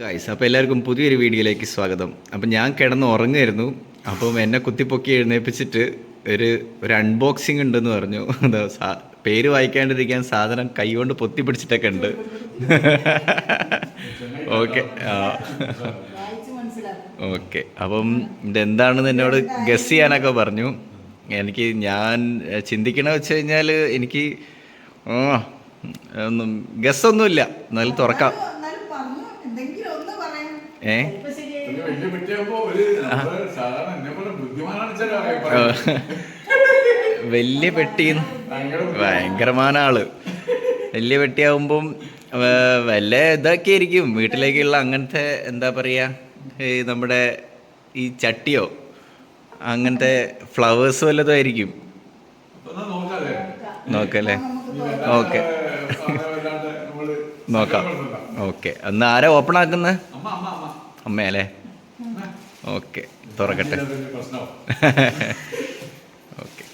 Guys അപ്പോൾ എല്ലാവർക്കും പുതിയൊരു വീഡിയോയിലേക്ക് സ്വാഗതം. അപ്പം ഞാൻ കിടന്ന് ഉറങ്ങായിരുന്നു അപ്പം എന്നെ കുത്തിപ്പൊക്കി എഴുന്നേൽപ്പിച്ചിട്ട് ഒരു ഒരു അൺബോക്സിങ് ഉണ്ടെന്ന് പറഞ്ഞു. പേര് വായിക്കാണ്ടിരിക്കാൻ സാധനം കൈകൊണ്ട് പൊത്തി പിടിച്ചിട്ടൊക്കെ ഉണ്ട്. ഓക്കെ ഓക്കെ അപ്പം ഇതെന്താണെന്ന് എന്നോട് ഗസ് ചെയ്യാനൊക്കെ പറഞ്ഞു. എനിക്ക് ഞാൻ ചിന്തിക്കണ വെച്ച് കഴിഞ്ഞാൽ എനിക്ക് ഗസ്സൊന്നുമില്ല എന്നാലും തുറക്കാം. ആൾക്കാര്. വലിയ പെട്ടി ഭയങ്കരമാണ് ഭയങ്കരமான ആൾ വലിയ പെട്ടിയാവുമ്പം വല്ല ഇതൊക്കെ ആയിരിക്കും വീട്ടിലേക്കുള്ള അങ്ങനത്തെ എന്താ പറയാ ഈ നമ്മുടെ ഈ ചട്ടിയോ അങ്ങനത്തെ ഫ്ലവേഴ്സ് വല്ലതും ആയിരിക്കും. നോക്കാല്ലേ? ഓക്കെ. നോക്കാം. ഓക്കെ. അന്ന് ആരാ ഓപ്പൺ ആക്കുന്നത് അമ്മയല്ലേ? ഓക്കെ തുറക്കട്ടെ. ഓക്കെ.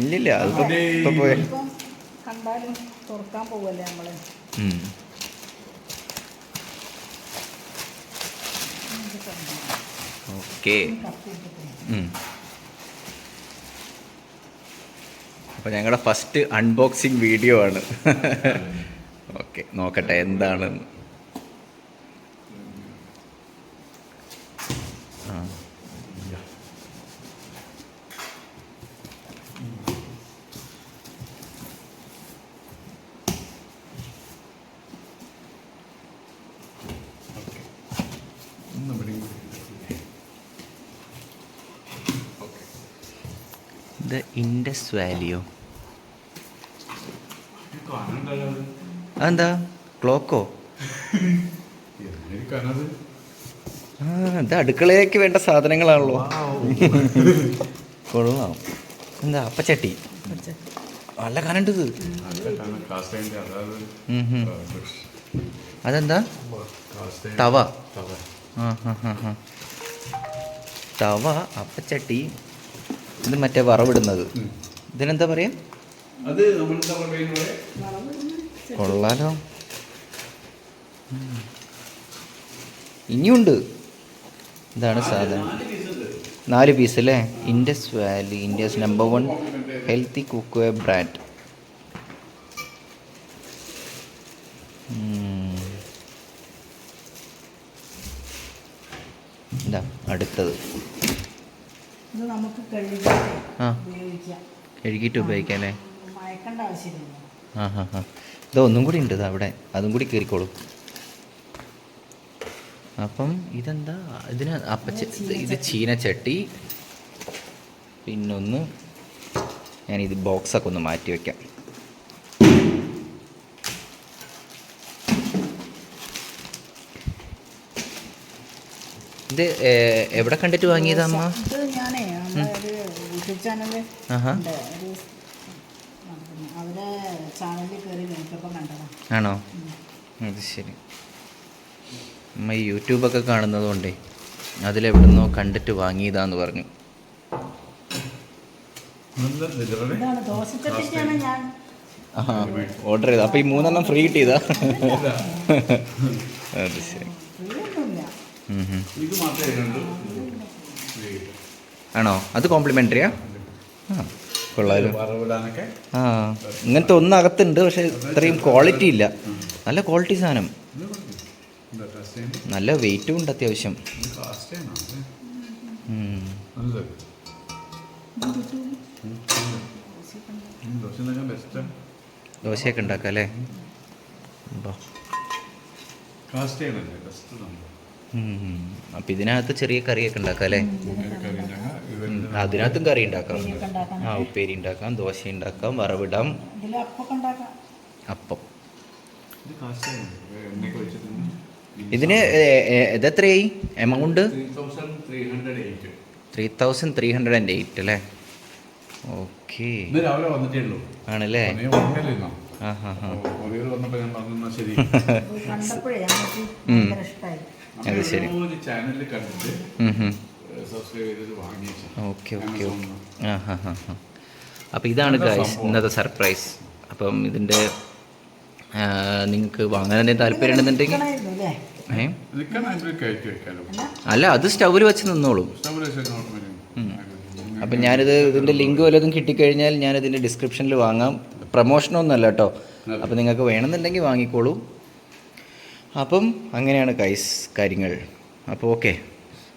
ഇല്ലില്ല കണ്ടാലും തുറക്കാൻ പോവല്ലേ നമ്മൾ. ഓക്കെ. കത്തി ഇട്ടിട്ട് ഉം. അപ്പൊ ഞങ്ങളുടെ ഫസ്റ്റ് അൺബോക്സിങ് വീഡിയോ ആണ് ഓക്കെ നോക്കട്ടെ എന്താണ് ഇൻഡസ് ഇവിടെയും കൂടി. ഓക്കേ. ഇത് ഇൻഡസ് വാലിയോ ഈ കനണ്ടല്ലോ അത്. അതെന്താ? ക്ലോക്കോ? ഇത് അടുക്കളയിലേക്ക് വേണ്ട സാധനങ്ങളാണല്ലോ. കൊള്ളാം. എന്താ അപ്പച്ചട്ടി? നല്ല കനണ്ട് ഇത്. നല്ല കനം. cast iron ന്റെ അതായത്, ഉം ഉം. ആ, bush. അതെന്താ? തവ. തവ. അപ്പച്ചട്ടി ഇത് മറ്റേ വറവിടുന്നത്. ഇതിനെന്താ പറയാ? അത് നമ്മൾ എന്താ കൊള്ളാലോ. ഇനിയുണ്ട്. ഇതാണ് സാധനം. നാല് പീസ് അല്ലേ? Indus Valley India's number one healthy cookware brand എന്താ അടുത്തത്. ആ. കഴുകിയിട്ട് ഉപയോഗിക്കാം അല്ലേ? ആ ഹാ ഹാ ഇത് ഒന്നും കൂടി ഉണ്ട് അവിടെ. അതും കൂടി കയറിക്കോളൂ. അപ്പം ഇതെന്താ? ഇതിന് അപ്പച്ച ഇത് ചീനച്ചട്ടി. പിന്നൊന്ന് ഞാൻ ഇത് ബോക്സൊക്കെ ഒന്ന് മാറ്റി വയ്ക്കാം ഇത് എവിടെ കണ്ടിട്ട് വാങ്ങിയതാ അമ്മ? അവരെ ചാനലിൽ കയറി നോക്കിയപ്പോൾ കണ്ടതാ. ആണോ? അത് ശരി. അമ്മ ഈ യൂട്യൂബൊക്കെ കാണുന്നത് കൊണ്ടേ അതിലെവിടുന്നോ കണ്ടിട്ട് വാങ്ങിയതാന്ന് പറഞ്ഞു. ഓർഡർ ചെയ്ത അപ്പൊ ഈ മൂന്നെണ്ണം ഫ്രീ കിട്ടിയതാ. അത് ശരി. ആണോ? അത് കോംപ്ലിമെന്ററിയാ ആ. കൊള്ളാലോ ആ ഇങ്ങനത്തെ ഒന്ന് അകത്തുണ്ട് പക്ഷെ ഇത്രയും ക്വാളിറ്റി ഇല്ല നല്ല ക്വാളിറ്റി സാധനം? നല്ല വെയിറ്റും ഉണ്ട് അത്യാവശ്യം. ദോശയൊക്കെ ഉണ്ടാക്കാം അല്ലേ അപ്പം ഇതിനകത്ത് ചെറിയ കറിയൊക്കെ ഉണ്ടാക്കാം അല്ലേ അതിനകത്തും കറി ഉണ്ടാക്കാം. ആ ഉപ്പേരി ഉണ്ടാക്കാം ദോശ ഉണ്ടാക്കാം വറവിടാം. അപ്പം. ഇതിന് ഇതെത്രയായി? Amount? 3,308. Three thousand three hundred and eight അല്ലേ? ഓക്കെ. ആണല്ലേ? സമയം വന്നിട്ടല്ലേ ഇരുന്നോ? ആ ഹാ ഹാ അപ്പോൾ കൊറിയർ വന്നപ്പോൾ ഞാൻ പറഞ്ഞു ശരി. ഇത് കണ്ടപ്പോഴേ ഞങ്ങൾക്ക് ഭയങ്കര അത് ശരി. ഒരു ചാനലിൽ കണ്ടിട്ട് സബ്സ്ക്രൈബ് ചെയ്തിട്ട് വാങ്ങിച്ചു ഓക്കെ ഓക്കെ ഓക്കെ. ആ ഹാ ഹാ ഹാ അപ്പോൾ ഇതാണ് ഗായ്സ് ഗൈസ് ഇന്നത്തെ സർപ്രൈസ് അപ്പം ഇതിന്റെ നിങ്ങൾക്ക് വാങ്ങാൻ എന്തെങ്കിലും താല്പര്യം ഉണ്ടെന്നുണ്ടെങ്കിൽ അല്ലേ? അത് സ്റ്റൗവിൽ വെച്ച് നിന്നോളും. അപ്പം ഞാനിത് ഇതിന്റെ ലിങ്ക് വല്ലതും കിട്ടിക്കഴിഞ്ഞാൽ ഞാനിതിന്റെ ഡിസ്ക്രിപ്ഷനിൽ വാങ്ങാം. പ്രൊമോഷനൊന്നുമല്ല കേട്ടോ. അപ്പം നിങ്ങൾക്ക് വേണമെന്നുണ്ടെങ്കിൽ വാങ്ങിക്കോളൂ. അപ്പം അങ്ങനെയാണ് കൈസ് കാര്യങ്ങൾ. അപ്പോൾ ഓക്കെ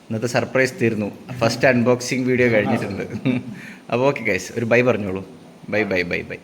ഇന്നത്തെ സർപ്രൈസ് തീർന്നു. ഫസ്റ്റ് അൺബോക്സിങ് വീഡിയോ കഴിഞ്ഞിട്ടുണ്ട്. അപ്പോൾ ഓക്കെ കൈസ് ഒരു ബൈ പറഞ്ഞോളൂ. Bye bye bye bye